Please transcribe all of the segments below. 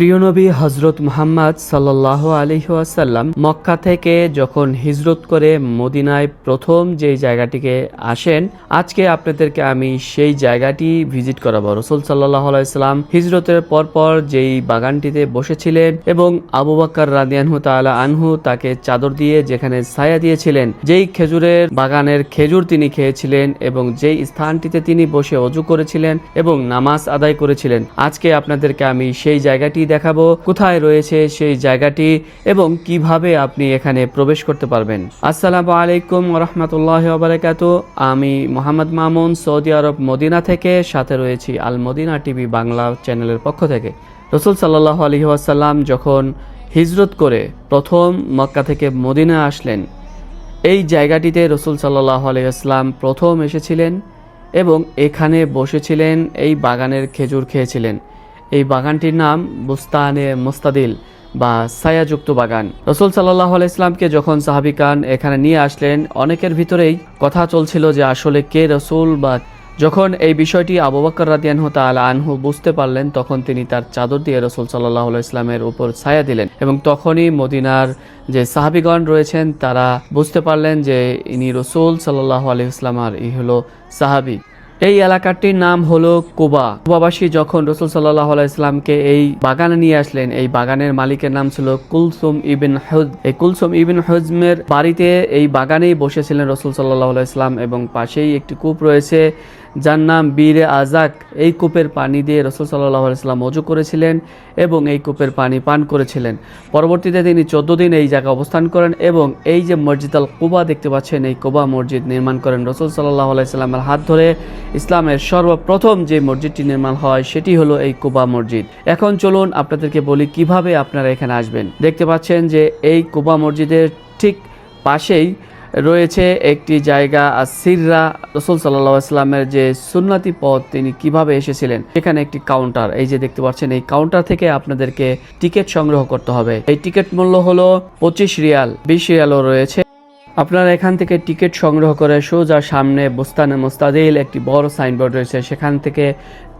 প্রিয় নবী হজরত মুহাম্মদ সাল্লাহ আলহিহাসাল্লাম মক্কা থেকে যখন হিজরত করে মদিনায় প্রথম যেই জায়গাটিকে আসেন, আজকে আপনাদেরকে আমি সেই জায়গাটি ভিজিট করাবো। রসুল সাল্লাহ আলাইসাল্লাম হিজরতের পরপর যেই বাগানটিতে বসেছিলেন এবং আবু বাক্কর রাদিয়ানহু তাআলা আনহু তাকে চাদর দিয়ে যেখানে ছায়া দিয়েছিলেন, যেই খেজুরের বাগানের খেজুর তিনি খেয়েছিলেন এবং যেই স্থানটিতে তিনি বসে অজু করেছিলেন এবং নামাজ আদায় করেছিলেন, আজকে আপনাদেরকে আমি সেই জায়গাটি দেখাবো কোথায় রয়েছে সেই জায়গাটি এবং কীভাবে আপনি এখানে প্রবেশ করতে পারবেন। আসসালামু আলাইকুম রহমতুল্লাহ বারাকাত আমি Mohammad Mamun, Saudi Arabia Medina থেকে, সাথে রয়েছি আল মদিনা টিভি বাংলা চ্যানেলের পক্ষ থেকে। রসুল সাল্লাহ আলহি আসাল্লাম যখন হিজরত করে প্রথম মক্কা থেকে মদিনা আসলেন, এই জায়গাটিতে রসুল সাল্লাহ আলাইসলাম প্রথম এসেছিলেন এবং এখানে বসেছিলেন, এই বাগানের খেজুর খেয়েছিলেন। এই বাগানটির নাম বুস্তানে মোস্তাদিল বা ছায়াযুক্ত বাগান। রসুল সাল্লাহ আলাইসলামকে যখন সাহাবিকান এখানে নিয়ে আসলেন, অনেকের ভিতরেই কথা চলছিল যে আসলে কে রসুল বা যখন এই বিষয়টি আবু বকর রাদিয়ানহু তাআলা আনহু বুঝতে পারলেন, তখন তিনি তার চাদর দিয়ে রসুল সাল্লাহ ইসলামের উপর ছায়া দিলেন এবং তখনই মদিনার যে সাহাবিগণ রয়েছেন, তারা বুঝতে পারলেন যে ইনি রসুল সাল্লাহ আলহিহাস্লামার ই হলো সাহাবি। এই এলাকাটির নাম হলো কুবা। কুবাবাসী যখন রসুল সাল্লাহ ইসলামকে এই বাগানে নিয়ে আসলেন, এই বাগানের মালিকের নাম ছিল কুলসুম ইবিন হুজ এই কুলসুম ইবিন হুজমের বাড়িতে এই বাগানেই বসেছিলেন রসুল সাল্লাহ ইসলাম এবং পাশেই একটি কূপ রয়েছে। যার নাম বীরে আজাক এই কূপের পানি দিয়ে রসুল সাল্লাহ ইসলাম অজু করেছিলেন এবং এই কূপের পানি পান করেছিলেন। পরবর্তীতে তিনি চোদ্দ দিন এই জায়গায় অবস্থান করেন এবং এই যে মসজিদ আল কুবা দেখতে পাচ্ছেন, এই কুবা মসজিদ নির্মাণ করেন রসুল সাল্লাহ আলাইস্লামের হাত ধরে। ইসলামের সর্বপ্রথম যে মসজিদটি নির্মাণ হয়, সেটি হলো এই কুবা মসজিদ। এখন চলুন আপনাদেরকে বলি কীভাবে আপনারা এখানে আসবেন। দেখতে পাচ্ছেন যে এই কুবা মসজিদের ঠিক পাশেই রয়েছে একটি জায়গা সিররা রসুল সাল্লাহ যে সুন্নাতি পথ, তিনি কীভাবে এসেছিলেন? সেখানে একটি কাউন্টার এই যে দেখতে পাচ্ছেন, এই কাউন্টার থেকে আপনাদেরকে টিকিট সংগ্রহ করতে হবে। এই টিকিট মূল্য হলো পঁচিশ রিয়াল, বিশ রিয়ালও রয়েছে। আপনারা এখান থেকে টিকিট সংগ্রহ করে সোজা সামনে বোস্তানে মোস্তাদিল একটি বড় সাইনবোর্ড রয়েছে। সেখান থেকে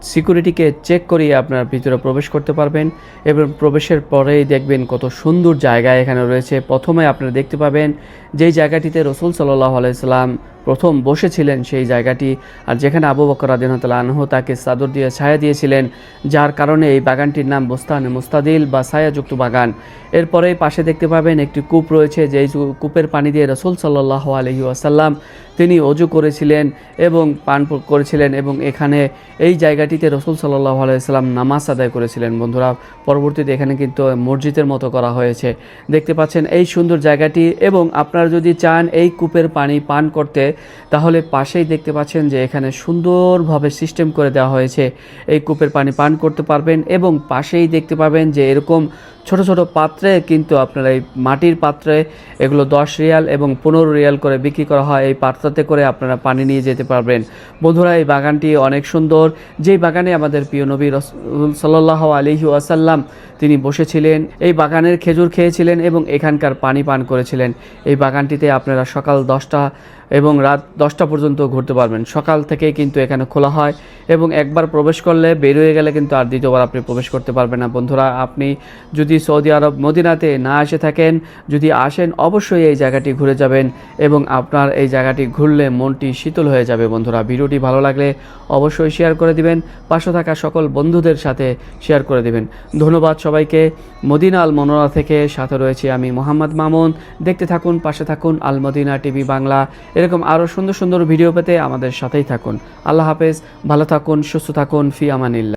সিকিউরিটিকে চেক করিয়ে আপনার ভিতরে প্রবেশ করতে পারবেন এবং প্রবেশের পরেই দেখবেন কত সুন্দর জায়গা এখানে রয়েছে। প্রথমে আপনারা দেখতে পাবেন যেই জায়গাটিতে রসুল সাল্লাহ আলাইসাল্লাম প্রথম বসেছিলেন সেই জায়গাটি আর যেখানে আবু বকর আদিনতাল আনহু তাকে চাদর দিয়ে ছায়া দিয়েছিলেন, যার কারণে এই বাগানটির নাম বোস্তান মুস্তাদিল বা ছায়াযুক্ত বাগান। এরপরেই পাশে দেখতে পাবেন একটি কূপ রয়েছে, যেই কূপের পানি দিয়ে রসুল সাল্লাহ আলহি আসাল্লাম তিনি অজু করেছিলেন এবং পান করেছিলেন এবং এখানে এই জায়গাটিতে রসুল সাল্লাহ আলাইসাল্লাম নামাজ আদায় করেছিলেন। বন্ধুরা, পরবর্তীতে এখানে কিন্তু মসজিদের মতো করা হয়েছে। দেখতে পাচ্ছেন এই সুন্দর জায়গাটি এবং আপনারা যদি চান এই কূপের পানি পান করতে তাহলে পাশেই দেখতে পাচ্ছেন যে এখানে সুন্দরভাবে সিস্টেম করে দেওয়া হয়েছে। এই কূপের পানি পান করতে পারবেন এবং পাশেই দেখতে পাবেন যে এরকম ছোট ছোট পাত্রে কিন্তু আপনারা এই মাটির পাত্রে এগুলো দশ রিয়াল এবং পনেরো রিয়াল করে বিক্রি করা হয়। এই পাত্রতে করে আপনারা পানি নিয়ে যেতে পারবেন। বন্ধুরা, এই বাগানটি অনেক সুন্দর। যেই বাগানে আমাদের প্রিয় নবী রসুল সাল্লাহ আলহি আসাল্লাম তিনি বসেছিলেন, এই বাগানের খেজুর খেয়েছিলেন এবং এখানকার পানি পান করেছিলেন। এই বাগানটিতে আপনারা সকাল দশটা এবং রাত দশটা পর্যন্ত ঘুরতে পারবেন। সকাল থেকেই কিন্তু এখানে খোলা হয় এবং একবার প্রবেশ করলে বেরোয় গেলে কিন্তু আর দ্বিতীয়বার আপনি প্রবেশ করতে পারবেন না। বন্ধুরা, আপনি যদি সৌদি আরব মদিনাতে না এসে থাকেন, যদি আসেন অবশ্যই এই জায়গাটি ঘুরে যাবেন এবং আপনার এই জায়গাটি ঘুরলে মনটি শীতল হয়ে যাবে বন্ধুরা। ভিডিওটি ভালো লাগলে অবশ্যই শেয়ার করে দিবেন, পাশে থাকা সকল বন্ধুদের সাথে শেয়ার করে দিবেন। ধন্যবাদ সবাইকে। মদিনা আল মনোরা থেকে সাথে রয়েছে আমি মোহাম্মদ মামুন। দেখতে থাকুন, পাশে থাকুন, আল মদিনা টিভি বাংলা। এরকম আরও সুন্দর সুন্দর ভিডিও পেতে আমাদের সাথেই থাকুন। আল্লাহ হাফেজ। ভালো থাকুন, সুস্থ থাকুন। ফি আমানিল্লা